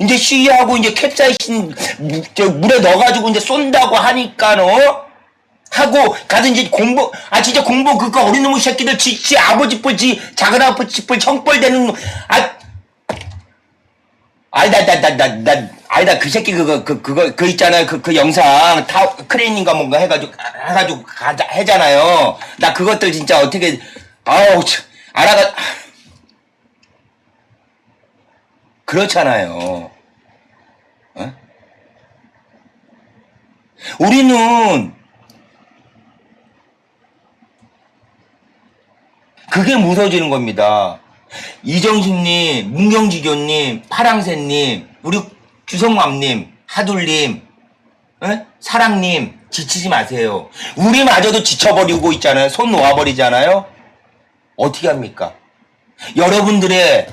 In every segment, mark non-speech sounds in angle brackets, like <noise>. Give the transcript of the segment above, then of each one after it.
이제 시위하고 이제 캡사이신 물에 넣어가지고 이제 쏜다고 하니까 어? 하고 가서 이제 공부 아 진짜 공부 그거 어린 놈의 새끼들 지, 지 아버지 뻘지 작은 아버지 뻘 형벌 되는 놈. 아 아니 나나 나 나 나 아니다 그 새끼 그거 그 그거 그 있잖아요 그 그 영상 타 크레인인가 뭔가 해가지고 해가지고 가자 해잖아요 나 그것들 진짜 어떻게 아우 참, 알아가 그렇잖아요 어? 우리는 그게 무서워지는 겁니다. 이정식님, 문경지교님, 파랑새님, 우리 주성맘님, 하둘님, 에? 사랑님, 지치지 마세요. 우리마저도 지쳐버리고 있잖아요. 손 놓아버리잖아요. 어떻게 합니까? 여러분들의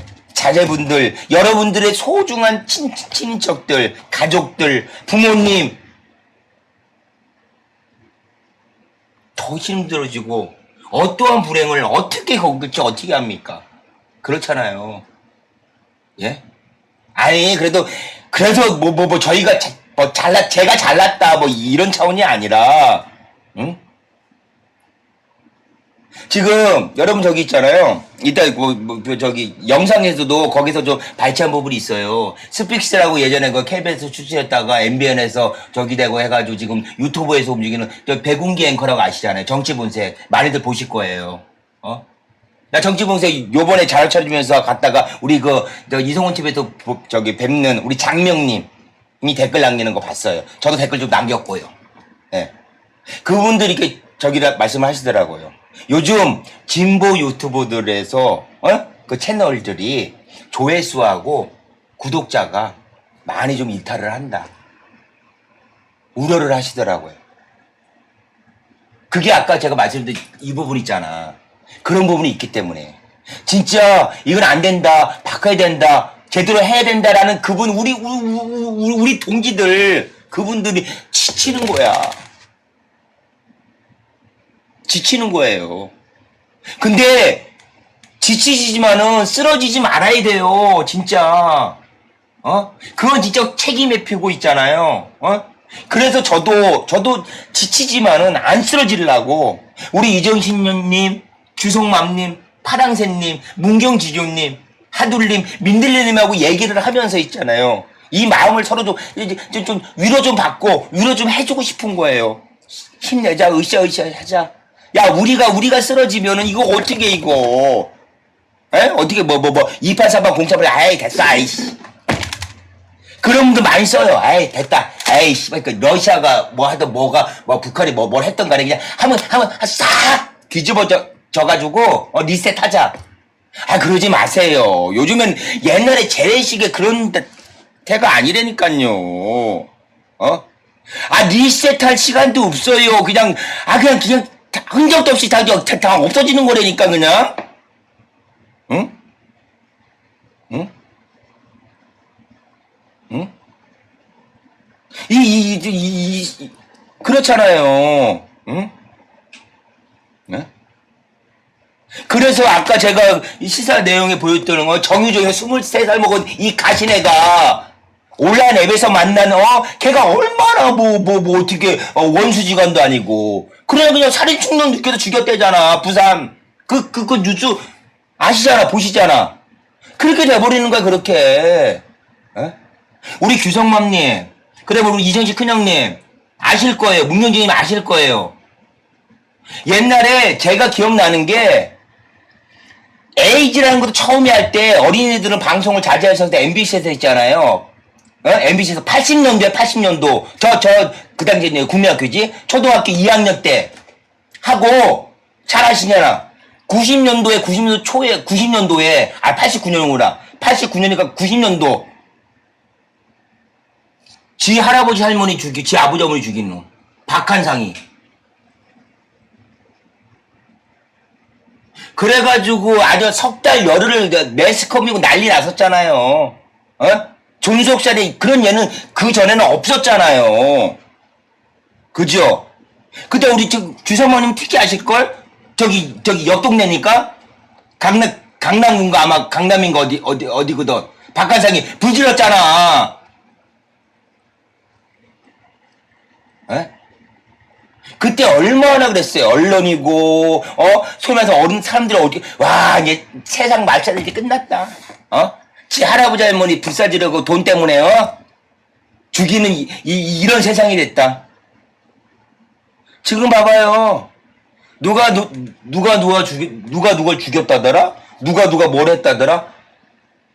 자제분들, 여러분들의 소중한 친, 친인척들, 가족들, 부모님, 더 힘들어지고 어떠한 불행을 어떻게 겪을지 어떻게 합니까? 그렇잖아요. 예? 아니 그래도 그래서 뭐 뭐 뭐 저희가 자- 뭐 잘났 제가 잘났다 뭐 이런 차원이 아니라 응? 지금 여러분 저기 있잖아요. 이따 뭐, 뭐, 그 저기 영상에서도 거기서 좀 발췌한 부분이 있어요. 스픽스라고 예전에 그 KBS 출시했다가 MBN에서 저기 되고 해가지고 지금 유튜브에서 움직이는 저 백운기 앵커라고 아시잖아요. 정치본색 많이들 보실 거예요. 어? 나 정치본색 요번에 잘 차려주면서 갔다가 우리 그 저 이성훈 TV에서 보- 저기 뵙는 우리 장명님이 댓글 남기는 거 봤어요. 저도 댓글 좀 남겼고요. 예. 그분들이 이렇게 저기라 말씀을 하시더라고요. 요즘 진보 유튜버들에서 어? 그 채널들이 조회수하고 구독자가 많이 좀 이탈을 한다. 우려를 하시더라고요. 그게 아까 제가 말씀드린 이 부분 있잖아. 그런 부분이 있기 때문에. 진짜 이건 안 된다. 바꿔야 된다. 제대로 해야 된다라는 그분 우리, 우리, 우리 동지들 그분들이 지치는 거야. 지치는 거예요. 근데 지치지만은 쓰러지지 말아야 돼요. 진짜. 어? 그건 진짜 책임에 피고 있잖아요. 어? 그래서 저도 저도 지치지만은 안 쓰러지려고 우리 이정신님, 주성맘님, 파랑새님, 문경지조님, 하둘님, 민들레님하고 얘기를 하면서 있잖아요. 이 마음을 서로 좀, 좀, 좀 위로 좀 받고 위로 좀 해주고 싶은 거예요. 힘내자, 으쌰으쌰 하자. 야, 우리가 우리가 쓰러지면은 이거 어떻게 이거? 에? 어떻게 뭐 뭐 뭐2838 038 아이 됐어 아이씨. 그런 분들 많이 써요. 아이 됐다. 아이씨, 그러니까 러시아가 뭐 하든 뭐가 뭐 북한이 뭐 뭘 했던 간에 그냥 한번 한번 싹 뒤집어져 져가지고 어, 리셋하자. 아 그러지 마세요. 요즘엔 옛날에 재래식의 그런 데- 때가 아니라니까요. 어? 아 리셋할 시간도 없어요. 그냥 아 그냥 그냥 다- 흔적도 없이 다, 다, 다 없어지는 거라니까 그냥. 응? 응? 응? 이, 이, 이, 이, 이 그렇잖아요. 응? 네? 그래서 아까 제가 이 시사 내용에 보였던 거 정유정이 23살 먹은 이 가신애가 온라인 앱에서 만난 어 걔가 얼마나 뭐 뭐뭐 어떻게 어, 원수지간도 아니고 그래 그냥 살인 충동 느껴서 죽였대잖아 부산 그 그 그 뉴스 아시잖아 보시잖아 그렇게 돼버리는 거야 그렇게 에? 우리 규성맘님 그다음에 우리 이정식 큰형님 아실 거예요 문경진님 아실 거예요 옛날에 제가 기억나는 게 에이지라는 것도 처음에 할 때 어린이들은 방송을 자제해서 MBC에서 했잖아요. 어? MBC에서 80년도에 80년도 저 저 그 당시에 이제 국민학교지 초등학교 2학년 때 하고 잘 아시냐나 90년도에 90년도 초에 90년도에 아 89년이구나 89년이니까 90년도 지 할아버지 할머니 죽이 지 아버지 어머니 죽인 놈 박한상이 그래가지고 아주 석 달 열흘을 매스컴이고 난리 났었잖아요. 어? 존속살이 그런 예는 그 전에는 없었잖아요. 그죠? 그때 우리 저 주사모님 특히 아실걸? 저기 저기 옆 동네니까 강남 강남인가 아마 강남인가 어디 어디 어디거든. 박관상이 불질렀잖아. 에? 그때 얼마나 그랬어요. 언론이고, 어, 소면서 어른 사람들이 어디, 와, 이제 세상 말차들 이제 끝났다. 어? 지 할아버지 할머니 불사지르고 돈 때문에, 어? 죽이는 이, 이, 이런 세상이 됐다. 지금 봐봐요. 누가, 누, 누가, 누가 죽이, 누가 누굴 죽였다더라? 누가 누가 뭘 했다더라?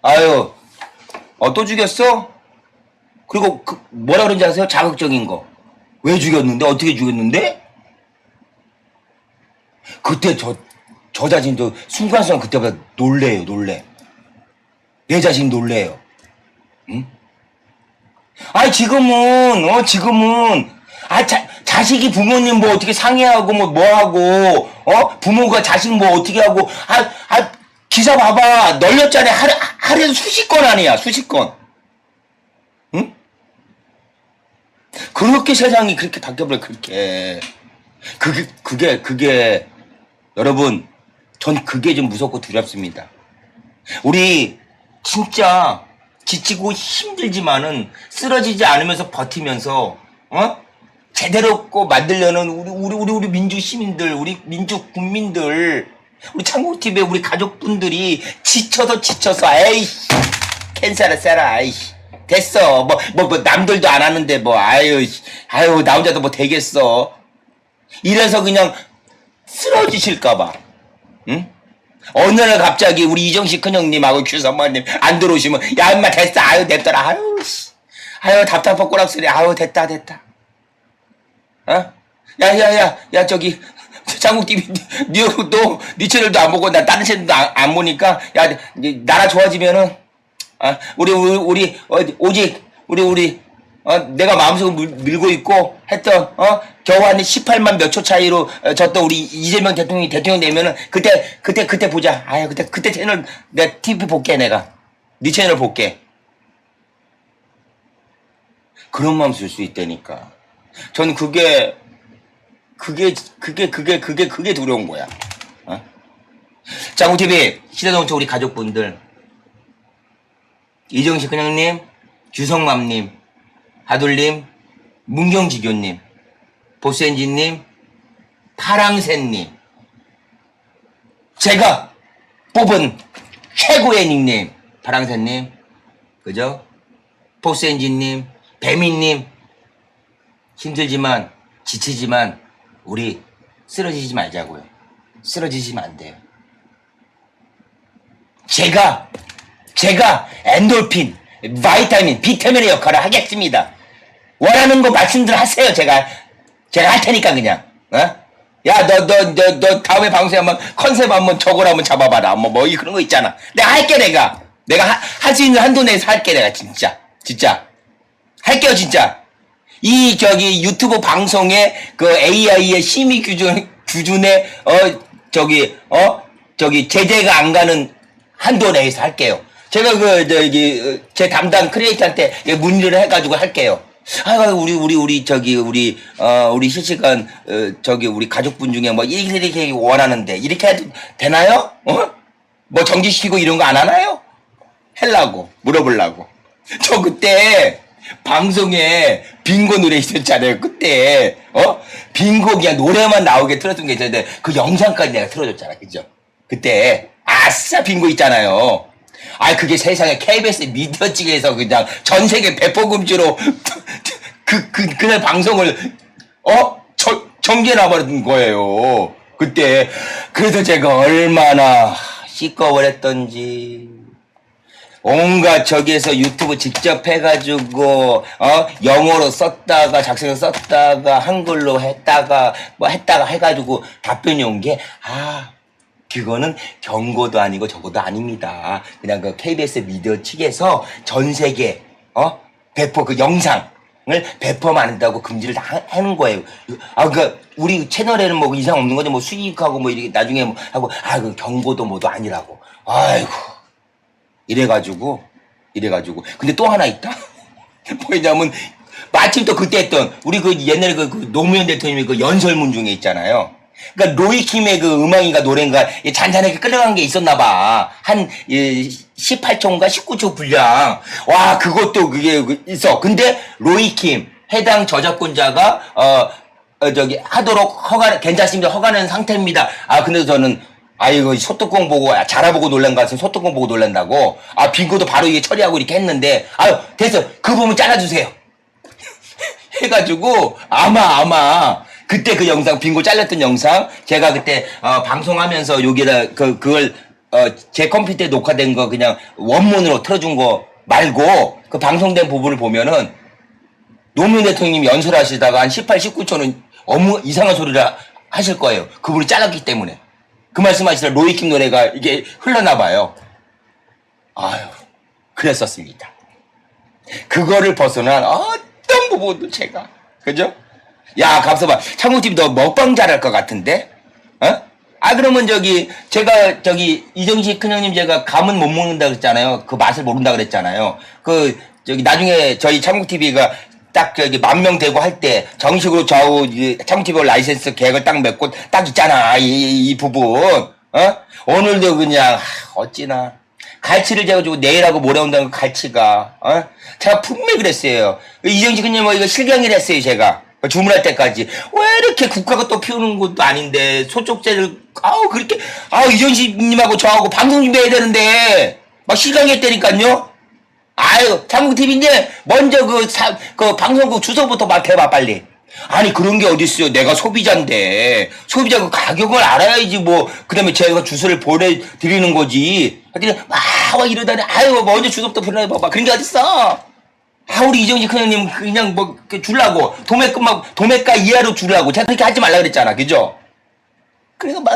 아유, 어, 또 죽였어? 그리고 그 뭐라 그런지 아세요? 자극적인 거. 왜 죽였는데? 어떻게 죽였는데? 그때 저, 저 자신도 순간순간 그때보다 놀래요, 놀래. 내 자신 놀래요. 응? 아니, 지금은, 어, 지금은, 아, 자, 자식이 부모님 뭐 어떻게 상해하고 뭐, 뭐 하고, 어? 부모가 자식 뭐 어떻게 하고, 아, 아, 기사 봐봐. 널렸잖아. 하루, 하루에 수십 건 아니야, 수십 건. 응? 그렇게 세상이 그렇게 바뀌어버려, 그렇게. 그게, 그게, 그게, 여러분, 전 그게 좀 무섭고 두렵습니다. 우리, 진짜, 지치고 힘들지만은 쓰러지지 않으면서 버티면서, 어? 제대로 꼭 만들려는 우리, 우리, 우리, 우리 민주 시민들, 우리 민주 국민들, 우리 창국TV의 우리 가족분들이 지쳐서 지쳐서, 에이씨, 캔사라 싸라, 아이씨. 됐어. 뭐, 뭐, 뭐, 남들도 안 하는데, 뭐, 아유, 씨. 아유, 나 혼자도 뭐 되겠어. 이래서 그냥 쓰러지실까봐. 응? 어느 날 갑자기 우리 이정식 큰형님하고 규선마님 안 들어오시면, 야, 임마, 됐어. 아유, 냅둬라. 아유, 씨. 아유, 답답한 꼬락소리. 아유, 됐다, 됐다. 어? 야, 야, 야, 야, 저기, 장국 TV, 니, 너, 니 채널도 안 보고, 나 다른 채널도 안, 안 보니까, 야, 니 나라 좋아지면은, 아, 우리, 우리, 우리, 어, 오직, 우리, 우리, 어, 내가 마음속으로 밀, 밀고 있고, 했던, 어, 겨우 한 18만 몇 초 차이로 어, 졌던 우리 이재명 대통령이 대통령 되면은, 그때, 그때, 그때 보자. 아유, 그때, 그때 채널, 내 TV 볼게, 내가. 니 채널 볼게. 그런 마음 쓸 수 있다니까. 저는 그게, 그게, 그게, 그게, 그게, 그게 두려운 거야. 어? 장우TV, 시대동체 우리 가족분들, 이정식 그냥님, 규성맘님, 하둘님, 문경지교님, 보스엔진님, 파랑새님, 제가 뽑은 최고의 닉네임, 파랑새님, 그죠? 보스엔진님, 배민님, 힘들지만, 지치지만, 우리 쓰러지지 말자고요. 쓰러지시면 안 돼요. 제가, 제가 엔돌핀, 바이타민, 비타민의 역할을 하겠습니다. 원하는 거 말씀들 하세요, 제가. 제가 할 테니까, 그냥. 어? 야, 너, 너, 너, 너, 다음에 방송에 한번 컨셉 한번 저걸 한번 잡아봐라. 뭐, 뭐, 이 그런 거 있잖아. 내가 할게, 내가. 내가 할 수 있는 한도 내에서 할게, 내가, 진짜. 진짜. 할게요, 진짜. 이, 저기, 유튜브 방송에 그 AI의 심의 규준, 규준에, 어, 저기, 어, 저기, 제재가 안 가는 한도 내에서 할게요. 제가 그, 저기, 어, 제 담당 크리에이터한테 문의를 해가지고 할게요. 아, 우리, 우리, 우리, 저기, 우리, 어, 우리 실시간, 어, 저기, 우리 가족분 중에 뭐, 이렇게, 이렇게 원하는데, 이렇게 해도 되나요? 어? 뭐, 정지시키고 이런 거 안 하나요? 헬라고, 물어보려고. 저 그때, 방송에 빙고 노래 있었잖아요. 그때, 어? 빙고 그냥 노래만 나오게 틀어준 게 있었는데, 그 영상까지 내가 틀어줬잖아. 그죠? 그때, 아싸 빙고 있잖아요. 아, 그게 세상에 KBS 미디어 측에서 그냥 전 세계 배포금지로 <laughs> 그, 그, 그날 방송을, 어? 저, 정지해놔버린 거예요. 그때. 그래서 제가 얼마나 시꺼버렸던지. 온갖 저기에서 유튜브 직접 해가지고 어 영어로 썼다가 작성해서 썼다가 한글로 했다가 뭐 했다가 해가지고 답변이 온 게 아 그거는 경고도 아니고 저거도 아닙니다. 그냥 그 KBS 미디어 측에서 전 세계 어 배포 그 영상을 배포하면 안 된다고 금지를 다 하- 하는 거예요. 아그 우리 채널에는 뭐 이상 없는 거지 뭐 수익하고 뭐 이렇게 나중에 뭐 하고 아 그 경고도 뭐도 아니라고. 아이고. 이래가지고 이래가지고 근데 또 하나 있다 <laughs> 뭐냐면 마침 또 그때 했던 우리 그 옛날에 그, 그 노무현 대통령이 그 연설문 중에 있잖아요 그러니까 로이킴의 그 음악인가 노래인가 이 잔잔하게 끌려간 게 있었나 봐. 한 예, 18초인가 19초 분량. 와 그것도 그게 그 있어. 근데 로이킴 해당 저작권자가 어, 어, 저기 하도록 허가 괜찮습니다. 허가는 상태입니다. 아 근데 저는 아 이거 소뚜껑 보고 아, 자라보고 놀란 것 같으면 소뚜껑 보고 놀란다고. 아 빙고도 바로 이게 처리하고 이렇게 했는데 아유 됐어. 그 부분 잘라주세요. <laughs> 해가지고 아마 아마 그때 그 영상 빙고 잘렸던 영상 제가 그때 어, 방송하면서 여기다 그 그걸 어, 제 컴퓨터에 녹화된 거 그냥 원문으로 틀어준 거 말고 그 방송된 부분을 보면은 노무현 대통령님이 연설하시다가 한 18, 19초는 어무 이상한 소리를 하- 하실 거예요. 그분이 잘랐기 때문에 그 말씀하시다 로이킴 노래가 이게 흘러나 봐요. 아유 그랬었습니다. 그거를 벗어난 어떤 부분도 제가 그죠? 야 갑서봐 창국TV 너 먹방 잘할 것 같은데? 어? 아 그러면 저기 제가 저기 이정식 큰형님 제가 감은 못 먹는다 그랬잖아요. 그 맛을 모른다 그랬잖아요. 그 저기 나중에 저희 창국TV가 딱 저기 만명 되고 할 때 정식으로 저우 창국TV 라이센스 계획을 딱 맺고 딱 있잖아 이, 이, 이 부분. 어? 오늘도 그냥 하, 어찌나. 갈치를 재가지고 내일하고 모레 온다는 그 갈치가 어? 제가 분명히 그랬어요. 이정식 큰님 뭐 이거 실경을 했어요 제가. 주문할 때까지. 왜 이렇게 국가가 또 피우는 것도 아닌데 소쪽제를 아우 그렇게. 아우 이정식님하고 저하고 방송 준비해야 되는데. 막 실경했다니까요 아유, 장국TV인데 먼저 그, 사, 그 방송국 주소부터 막 대봐 빨리. 아니 그런 게 어딨어요. 내가 소비자인데 소비자 그 가격을 알아야지 뭐 그 다음에 제가 주소를 보내드리는 거지. 하여튼 막 이러다니 아유 먼저 주소부터 보내봐봐. 그런 게 어딨어. 아 우리 이정식 큰형님 그냥 뭐 줄라고 도매금만 도매가 이하로 줄라고 제가 그렇게 하지 말라 그랬잖아. 그죠? 그래서 막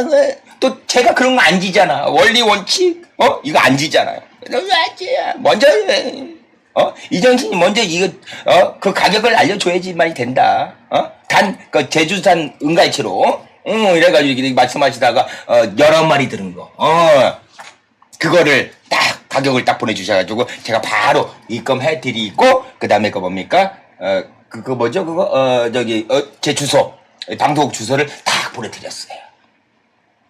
또 제가 그런 거 안 지잖아. 원리 원칙 어 이거 안 지잖아요. 왜지 먼저 해. 어 이정신이 먼저 이거 어 그 가격을 알려줘야지만이 된다. 어 단 그 제주산 은갈치로 응 이래가지고 이렇게 말씀하시다가 어 여러 마리 들은 거. 어 그거를 딱 가격을 딱 보내주셔가지고 제가 바로 입금해 드리고 그 다음에 그 뭡니까 어 그거 뭐죠 그거 어 저기 어 제 주소 방송국 주소를 딱 보내드렸어요.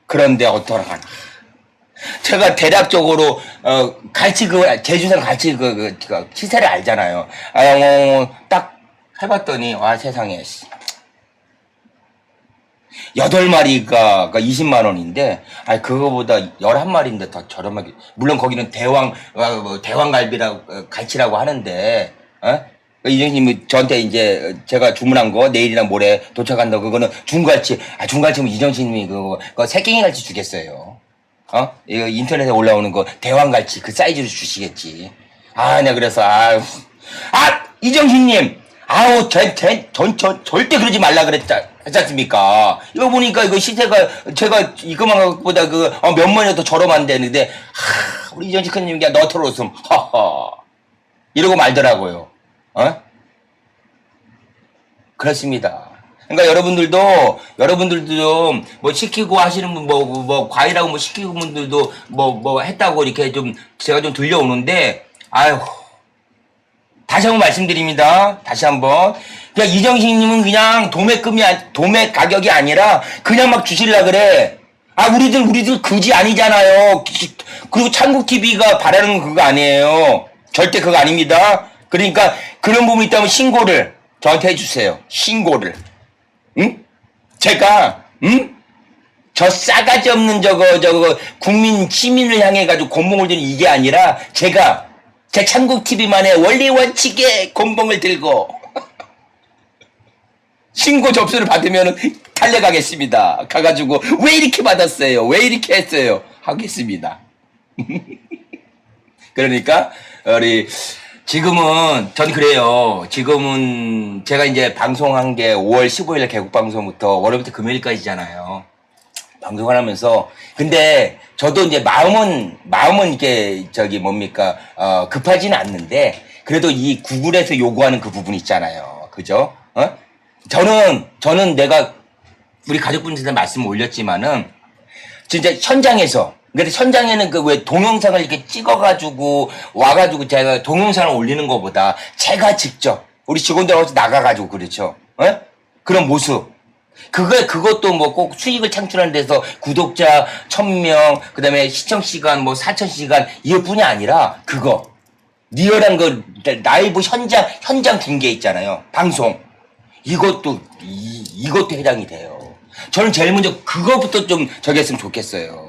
그런데 어떠하나 제가 대략적으로 어 갈치 그 제주산 갈치 그, 그, 그 시세를 알잖아요. 아딱 해봤더니 와 세상에 씨. 여덟 마리가 20만 원인데, 아 그거보다 11마리인데 더 저렴하게. 물론 거기는 대왕, 어, 뭐 대왕갈비라고, 어, 갈치라고 하는데, 어? 이정님이 저한테 이제 제가 주문한 거 내일이나 모레 도착한다 그거는 중갈치 아 중갈치면 이정신님이 그거 그거 새끼 갈치 주겠어요 어? 인터넷에 올라오는 거 대왕갈치 그 사이즈로 주시겠지. 아 내가 그래서 아유. 아 이정신님. 아우 전전 절대 그러지 말라 그랬지 하지 않습니까? 이거 보니까 이거 시세가 제가 이거만 것보다 그 어, 몇 번이나 더 저렴한데는데 하 우리 이정식 큰님 그냥 너털 웃음. 허허. 이러고 말더라고요. 어? 그렇습니다. 그러니까 여러분들도 여러분들도 좀 뭐 시키고 하시는 분뭐뭐 과일하고 뭐 시키고 분들도 뭐뭐 했다고 이렇게 좀 제가 좀 들려오는데 아유 다시 한번 말씀드립니다. 다시 한번 그냥 이정식님은 그냥 도매금이 아- 도매 가격이 아니라 그냥 막 주실라 그래. 아 우리들 우리들 그지 아니잖아요. 기- 그리고 창국 TV가 바라는 건 그거 아니에요. 절대 그거 아닙니다. 그러니까 그런 부분 있다면 신고를 저한테 해주세요. 신고를. 응? 제가 응? 저 싸가지 없는 저거 저거 국민 시민을 향해 가지고 곤봉을 드는 이게 아니라 제가 제 창국 TV만의 원리 원칙에 곤봉을 들고 <laughs> 신고 접수를 받으면 달려가겠습니다. 가가지고 왜 이렇게 받았어요? 왜 이렇게 했어요? 하겠습니다. <laughs> 그러니까 우리 지금은 전 그래요. 지금은 제가 이제 방송한 게 5월 15일 개국 방송부터 월요일부터 금요일까지잖아요. 방송을 하면서 근데 저도 이제 마음은 마음은 이게 저기 뭡니까 어 급하지는 않는데 그래도 이 구글에서 요구하는 그 부분 있잖아요 그죠 어 저는 저는 내가 우리 가족분들한테 말씀 올렸지만은 진짜 현장에서 근데 현장에는 그 왜 동영상을 이렇게 찍어가지고 와가지고 제가 동영상을 올리는 것보다 제가 직접 우리 직원들하고 나가가지고 그렇죠 어? 그런 모습 그거 그것도 뭐 꼭 수익을 창출하는 데서 구독자 1000명, 그다음에 시청 시간 뭐 4000시간 이것뿐이 아니라 그거 리얼한 그 라이브 현장 현장 중계 있잖아요. 방송. 이것도 이, 이것도 해당이 돼요. 저는 제일 먼저 그거부터 좀 저기 했으면 좋겠어요.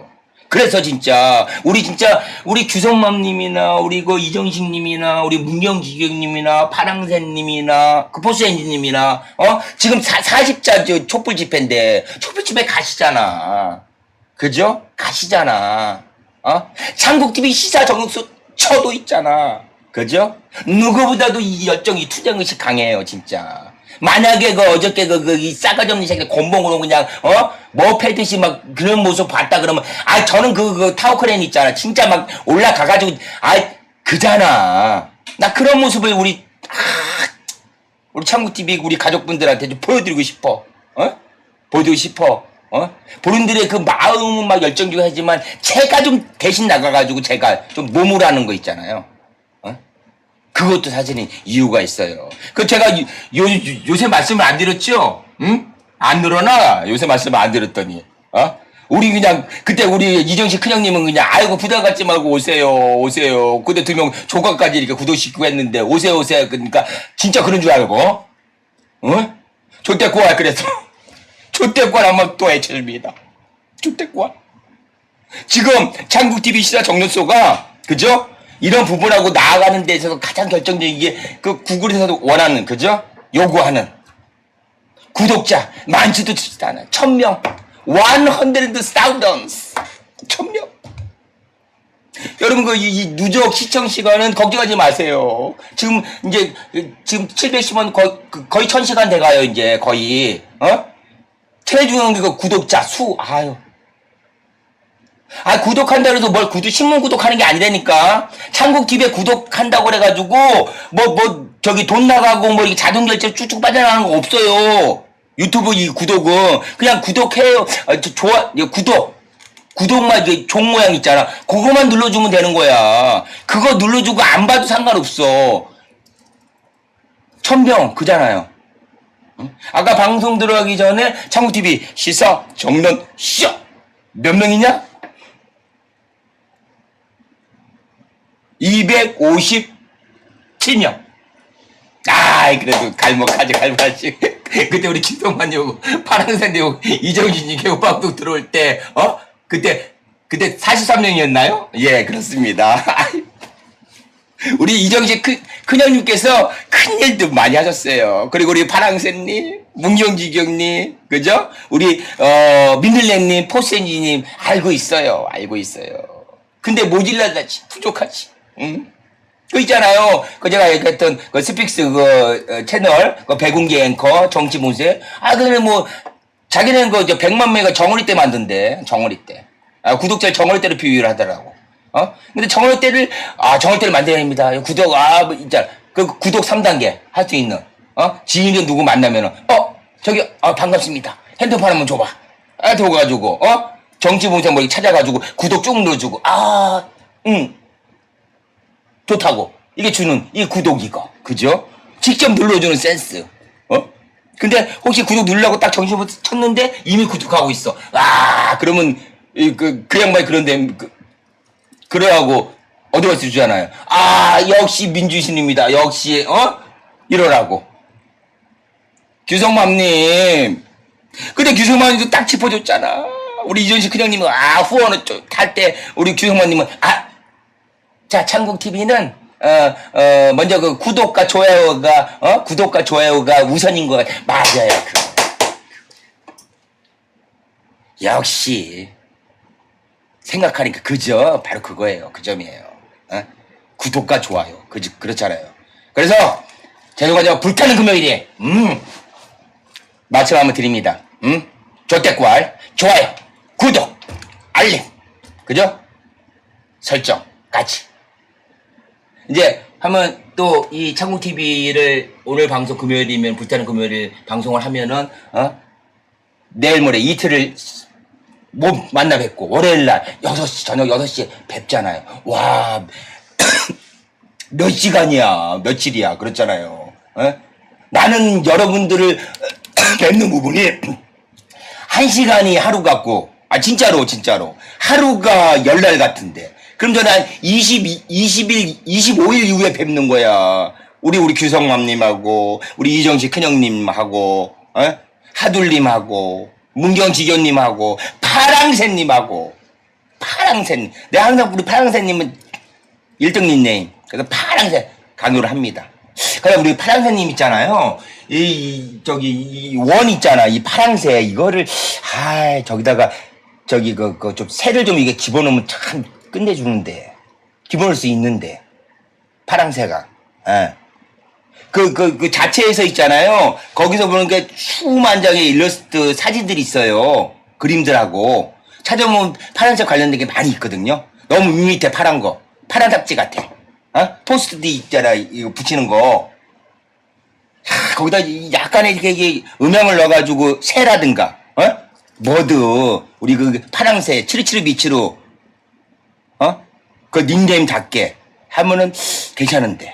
그래서 진짜 우리 진짜 우리 규성맘님이나 우리 그 이정식님이나 우리 문경기경님이나 파랑새님이나 그 포스엔진님이나 어 지금 사, 40자 저 촛불 집회인데 촛불 집회 가시잖아. 그죠? 가시잖아. 어? 창국 TV 시사 정수 쳐도 있잖아. 그죠? 누구보다도 이 열정이 투쟁 의식 강해요, 진짜. 만약에 그 어저께 그, 그, 이 싸가지 없는 새끼 곤봉으로 그냥, 어? 뭐 패듯이 막 그런 모습 봤다 그러면, 아, 저는 그, 그 타워크레인 있잖아. 진짜 막 올라가가지고, 아, 그잖아. 나 그런 모습을 우리, 아, 우리 창국TV 우리 가족분들한테 좀 보여드리고 싶어. 어? 보여드리고 싶어. 어? 본인들의 그 마음은 막 열정적이고 하지만 제가 좀 대신 나가가지고 제가 좀 몸을 하는 거 있잖아요. 어? 그것도 사실은 이유가 있어요. 그 제가 요, 요, 요 새 말씀을 안 드렸죠? 응? 안 늘어나? 요새 말씀을 안 드렸더니. 어? 우리 그냥 그때 우리 이정식 큰형님은 그냥 아이고 부담 갖지 말고 오세요 오세요 근데 두 명 조각까지 이렇게 구독시키고 했는데 오세요 오세요 그러니까 진짜 그런 줄 알고 어? 조태꾸알 그래서 <laughs> 조태꾸알 한번 또 해쳐줍니다 조태꾸알 지금 창국TV 시사 정연소가 그죠? 이런 부분하고 나아가는 데 있어서 가장 결정적인 게 그 구글에서도 원하는 그죠? 요구하는 구독자 많지도 않지도 않아 천명 100,000 천명 여러분 그 이 누적 시청 시간은 걱정하지 마세요. 지금 이제 지금 710원 거의 그 거의 1000시간 돼 가요, 이제 거의. 어? 최중앙 그 구독자 수 아유. 아 구독한다 그래서 뭘 구독 신문 구독하는 게 아니라니까. 창국 TV에 구독한다고 그래 가지고 뭐뭐 저기 돈 나가고 뭐 이게 자동 결제 쭉쭉 빠져나가는 거 없어요. 유튜브 이 구독은 그냥 구독해요. 아, 저, 좋아 이거 구독 구독만 종 모양 있잖아. 그거만 눌러주면 되는 거야. 그거 눌러주고 안 봐도 상관없어. 천명 그잖아요. 응? 아까 방송 들어가기 전에 창국TV 시사 정론 쇼! 몇 명이냐? 257명. 아이, 그래도 갈목하지, 갈목하지. <laughs> 그때 우리 김동만이 오고, 파랑새님 오고, 이정진이 개고 방송 들어올 때, 어? 그때, 그때 43명이었나요? 예, 그렇습니다. <laughs> 우리 이정식 큰, 큰형님께서 큰 일도 많이 하셨어요. 그리고 우리 파랑새님, 문경지경님, 그죠? 우리, 어, 민들레님, 포센지님, 알고 있어요. 알고 있어요. 근데 모질라다지, 부족하지. 응? 그 있잖아요. 그 제가 얘기했던 그 스픽스 그 어, 채널, 그 배궁계 앵커, 정치문세. 아, 근데 뭐, 자기는 그, 저, 100만 명이 정어리 때 만든대. 정어리 때. 아, 구독자를 정어리 때로 비유를 하더라고. 어? 근데 정어리 때를, 아, 정어리 때를 만들어야 됩니다. 구독, 아, 뭐, 진짜. 그 구독 3단계 할 수 있는, 어? 지인이 누구 만나면은, 어? 저기, 아, 반갑습니다. 핸드폰 한번 줘봐. 아, 들어가지고, 어? 정치문세 뭐, 이렇게 찾아가지고, 구독 쭉 눌러주고, 아, 응. 좋다고. 이게 주는 이 구독 이거. 그죠? 직접 눌러주는 센스. 어? 근데 혹시 구독 누르려고 딱 정신부터 쳤는데 이미 구독하고 있어. 아, 그러면 이, 그, 그 양반이 그런데 그, 어디 가서 주잖아요. 아, 역시 민주신입니다. 역시 어? 이러라고. 규성맘님. 근데 규성맘님도 딱 짚어줬잖아. 우리 이전식 큰형님은 아 후원을 할때 우리 규성맘님은 아 자, 창국 TV는 어, 어, 먼저 그 구독과 좋아요가 어? 구독과 좋아요가 우선인 것 같아. 맞아요. 그. 역시 생각하니까 그죠? 바로 그거예요. 그 점이에요. 어? 구독과 좋아요. 그 그렇잖아요. 그래서 제가 저 불타는 금요일에 음 말씀 한번 드립니다. 음 조태꿀 좋아요, 구독, 알림, 그죠? 설정 같이. 이제 한번 또이 창국 TV를 오늘 방송 금요일이면 불타는 금요일 방송을 하면은 어 내일 모레 이틀을 못 만나 뵙고 월요일 날 6시 저녁 6시에 뵙잖아요. 와. <coughs> 몇 시간이야, 며칠이야, 그렇잖아요. 어? 나는 여러분들을 <coughs> 뵙는 부분이 <coughs> 한 시간이 하루 같고, 아, 진짜로, 진짜로. 하루가 열날 같은데. 그럼 저는 한 20, 20일, 25일 이후에 뵙는 거야. 우리, 우리 규성맘님하고, 우리 이정식 큰형님하고, 어? 하둘님하고, 문경지교님하고, 파랑새님하고, 파랑새. 내가 항상 우리 파랑새님은 1등 닉네임. 그래서 파랑새 강요를 합니다. 그래 우리 파랑새님 있잖아요. 이, 이 저기 이 원 있잖아. 이 파랑새 이거를 아 저기다가 저기 그 그 좀 새를 좀 이게 집어넣으면 참 끝내주는데 집어넣을 수 있는데 파랑새가. 예. 그, 그, 그 자체에서 있잖아요. 거기서 보는 게 수만 장의 일러스트 사진들이 있어요. 그림들하고. 찾아보면 파란색 관련된 게 많이 있거든요. 너무 밋밋해, 파란 거. 파란 잡지 같아. 어? 포스트잇 있잖아. 이거 붙이는 거. 하, 거기다 이 약간의 이렇게 음향을 넣어가지고 새라든가, 어? 머드, 우리 그 파랑새, 치르치르 비치로, 어? 그 닉네임 작게 하면은 괜찮은데.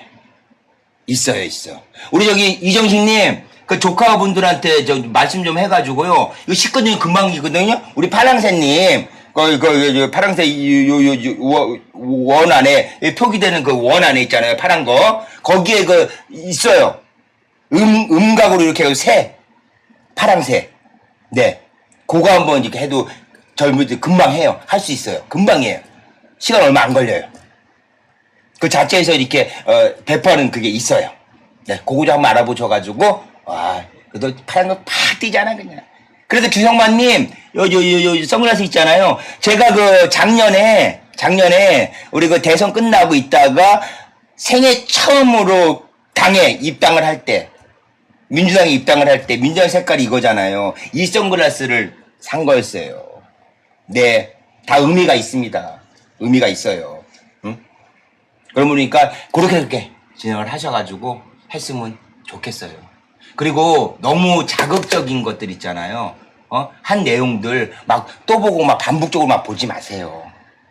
있어요, 있어. 우리 저기 이정식님, 그 조카분들한테 저 말씀 좀 해가지고요. 이거 식거든요, 금방이거든요. 우리 파랑새님, 그, 그, 그, 저 파랑새 요, 요, 요, 요, 원- 원 안에, 이 표기되는 그 원 안에 있잖아요, 파란 거. 거기에 그, 있어요. 음, 음각으로 이렇게 새, 파랑새. 네. 그거 한번 이렇게 해도 젊은이들 금방 해요. 할 수 있어요. 금방 해요. 시간 얼마 안 걸려요. 그 자체에서 이렇게 어, 배포하는 그게 있어요. 네, 그거 좀 알아보셔가지고 와, 그래도 파란 거팍 뛰잖아 그냥. 그래서 규성만님, 요, 요, 요, 요, 선글라스 있잖아요. 제가 그 작년에, 작년에 우리 그 대선 끝나고 있다가 생애 처음으로 당에 입당을 할 때, 민주당에 입당을 할 때, 민주당 색깔이 이거잖아요. 이 선글라스를 산 거였어요. 네, 다 의미가 있습니다. 의미가 있어요. 응? 그러보니까 그렇게 그렇게 진행을 하셔가지고 했으면 좋겠어요. 그리고 너무 자극적인 것들 있잖아요. 어? 한 내용들 막 또 보고 막 반복적으로 막 보지 마세요.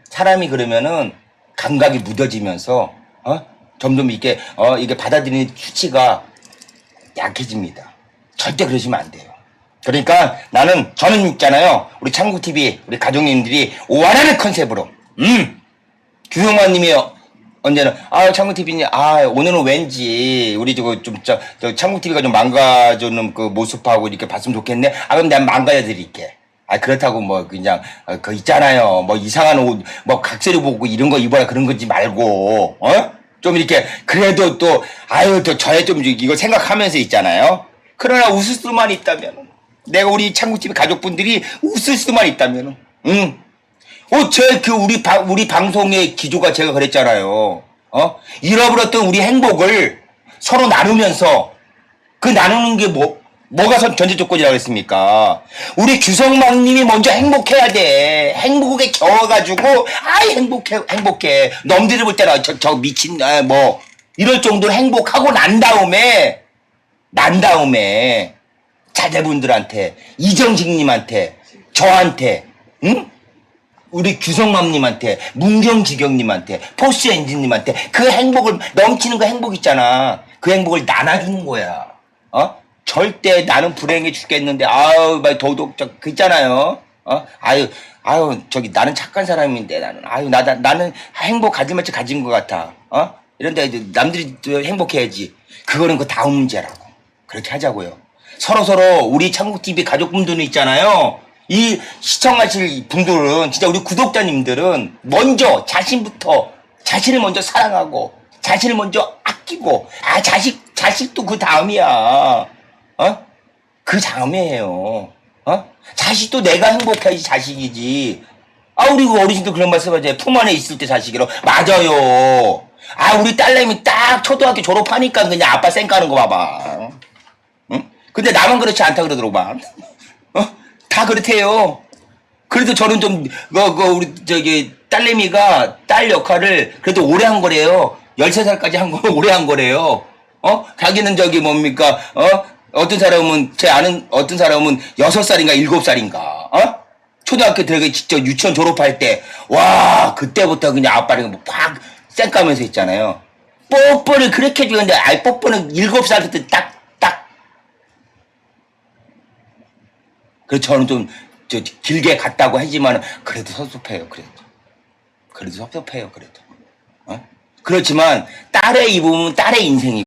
사람이 그러면은 감각이 무뎌지면서 어? 점점 이게 어 이게 받아들이는 수치가 약해집니다. 절대 그러시면 안 돼요. 그러니까 나는 저는 있잖아요. 우리 창국 TV 우리 가족님들이 오하라는 컨셉으로 음 규영만님이 언제는 아 창국 TV님 아 오늘은 왠지 우리 저거 좀저 저 창국 TV가 좀 망가지는 그 모습하고 이렇게 봤으면 좋겠네. 아 그럼 내가 망가져 드릴게. 아 그렇다고 뭐 그냥 어, 그 있잖아요. 뭐 이상한 옷 뭐 각설이 보고 이런 거 입어라 그런 거지 말고 어? 좀 이렇게 그래도 또 아유 또 저의 좀 이거 생각하면서 있잖아요. 그러나 웃을 수만 있다면 내가 우리 창국 TV 가족분들이 웃을 수만 있다면 응. 어, 제, 그, 우리, 바, 우리 방송의 기조가 제가 그랬잖아요. 어? 잃어버렸던 우리 행복을 서로 나누면서 그 나누는 게 뭐, 뭐가 선 전제 조건이라고 했습니까? 우리 규성망님이 먼저 행복해야 돼. 행복에 겨워가지고, 아이, 행복해, 행복해. 넘들을 볼 때는 저, 저 미친, 아, 뭐, 이럴 정도로 행복하고 난 다음에, 난 다음에, 자제분들한테, 이정식님한테, 저한테, 응? 우리 규성맘님한테, 문경지경님한테, 포스엔진님한테 그 행복을 넘치는 그 행복 있잖아. 그 행복을 나눠주는 거야. 어? 절대 나는 불행해 죽겠는데 아유 막 도덕 저그 있잖아요. 어? 아유 아유 저기 나는 착한 사람인데 나는 아유 나, 나 나는 행복 가진 마치 가진 것 같아. 어? 이런데 남들이 또 행복해야지. 그거는 그 다음 문제라고. 그렇게 하자고요. 서로 서로 우리 창국 TV 가족분들은 있잖아요. 이 시청하실 분들은 진짜 우리 구독자님들은 먼저 자신부터 자신을 먼저 사랑하고 자신을 먼저 아끼고 아 자식 자식도 그 다음이야. 어? 그 다음이에요. 어? 자식도 내가 행복해야지 자식이지. 아 우리 그 어르신도 그런 말씀하잖아요. 품 안에 있을 때 자식이라 맞아요. 아 우리 딸내미 딱 초등학교 졸업하니까 그냥 아빠 쌩까는 거 봐봐. 응? 근데 나만 그렇지 않다 그러더라고 막. 어? 다 그렇대요. 그래도 저는 좀, 그, 그, 우리, 저기, 딸내미가 딸 역할을 그래도 오래 한 거래요. 13살까지 한 거, <laughs> 오래 한 거래요. 어? 자기는 저기 뭡니까, 어? 어떤 사람은, 제 아는 어떤 사람은 6살인가 7살인가, 어? 초등학교 들어가기 직접 유치원 졸업할 때, 와, 그때부터 그냥 아빠랑 뭐 팍, 쌩까면서 했잖아요. 뽀뽀를 그렇게 해주는데, 아이, 뽀뽀는 7살부터 딱, 딱, 그래서 저는 좀, 저, 길게 갔다고 하지만, 그래도 섭섭해요, 그래도. 그래도 섭섭해요, 그래도. 어? 그렇지만, 딸의 입으면 딸의 인생이